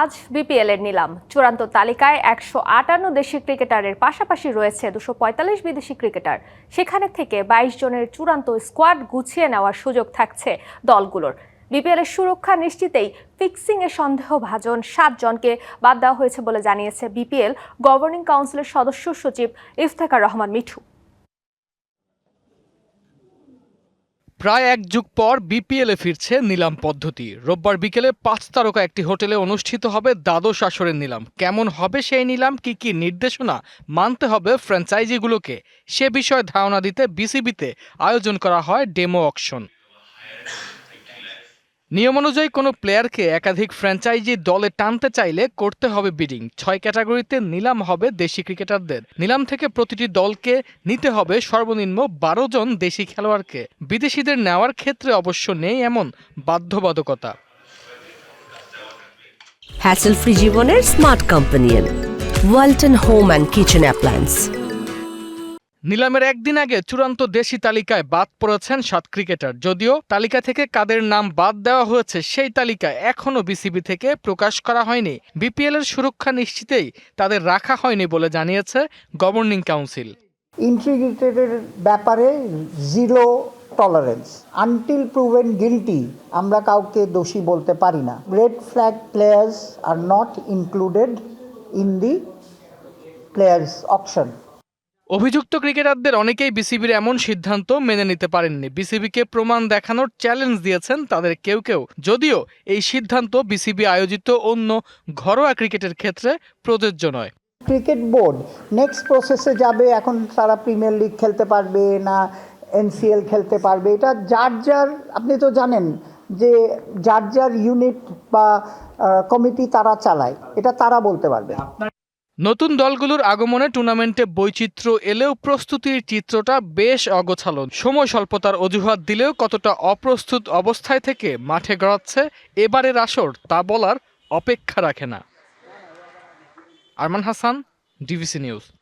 আজ বিপিএল এর নিলাম। চূড়ান্ত তালিকায় একশো আটান্ন দেশি ক্রিকেটারের পাশাপাশি রয়েছে দুশো পঁয়তাল্লিশ বিদেশি ক্রিকেটার। সেখানে থেকে বাইশ জনের চূড়ান্ত স্কোয়াড গুছিয়ে নেওয়ার সুযোগ থাকছে দলগুলোর। বিপিএল এর সুরক্ষা নিশ্চিতেই ফিক্সিং এ সন্দেহভাজন সাত জনকে বাদ দেওয়া হয়েছে বলে জানিয়েছে বিপিএল গভর্নিং কাউন্সিলের সদস্য সচিব ইফতেখার রহমান মিঠু। প্রায় এক যুগ পর বিপিএলে ফিরছে নিলাম পদ্ধতি। রোববার বিকেলে পাঁচ তারকা একটি হোটেলে অনুষ্ঠিত হবে দ্বাদশ আসরের নিলাম। কেমন হবে সেই নিলাম, কি কি নির্দেশনা মানতে হবে ফ্র্যাঞ্চাইজিগুলোকে? সে বিষয়ে ধারণা দিতে বিসিবিতে আয়োজন করা হয় ডেমো অকশন। নিয়ম অনুযায়ী কোনো প্লেয়ারকে একাধিক ফ্র্যাঞ্চাইজি দলে টানতে চাইলে করতে হবে বিডিং। ছয় ক্যাটাগরিতে নিলাম হবে দেশি ক্রিকেটারদের। নিলাম থেকে প্রতিটি দলকে নিতে হবে সর্বনিম্ন বারো জন দেশি খেলোয়াড়কে। বিদেশিদের নেওয়ার ক্ষেত্রে অবশ্য নেই এমন বাধ্যবাধকতা। হ্যাসেল ফ্রি জীবনের smart companion Walton home and kitchen appliance নিলামের একদিন আগে চূড়ান্ত দেশি তালিকায় বাদ পড়েছেন সাত ক্রিকেটার। যদিও তালিকা থেকে কাদের নাম বাদ দেওয়া হয়েছে সেই তালিকা এখনও বিসিবি থেকে প্রকাশ করা হয়নি। বিপিএল এর সুরক্ষা নিশ্চিতেই তাদের রাখা হয়নি বলে জানিয়েছে গভর্নিং কাউন্সিল। ইন্টিগ্রেটেডের ব্যাপারে zero tolerance. Until proven guilty আমরা কাউকে দোষী বলতে পারি না। Red flag players are not included in the players option. অভিযুক্ত ক্রিকেটারদের অনেকেই বিসিবির এমন সিদ্ধান্ত মেনে নিতে পারেননি। বিসিবিকে প্রমাণ দেখানোর চ্যালেঞ্জ দিয়েছেন তাদের কেউ কেউ। যদিও এই সিদ্ধান্ত বিসিবি আয়োজিত অন্য ঘরোয়া ক্রিকেটের ক্ষেত্রে প্রযোজ্য নয়। ক্রিকেট বোর্ড নেক্সট প্রসেসে যাবে, এখন তারা প্রিমিয়ার লিগ খেলতে পারবে না এনসিএল খেলতে পারবে। এটা যার যার, আপনি তো জানেন যে যার যার ইউনিট বা কমিটি তারা চালায়, এটা তারা বলতে পারবে। নতুন দলগুলোর আগমনে টুর্নামেন্টে বৈচিত্র্য এলেও প্রস্তুতির চিত্রটা বেশ অগোছালো। সময় স্বল্পতার অজুহাত দিলেও কতটা অপ্রস্তুত অবস্থায় থেকে মাঠে গড়াচ্ছে এবারের আসর তা বলার অপেক্ষা রাখে না। Arman Hasan DVC news.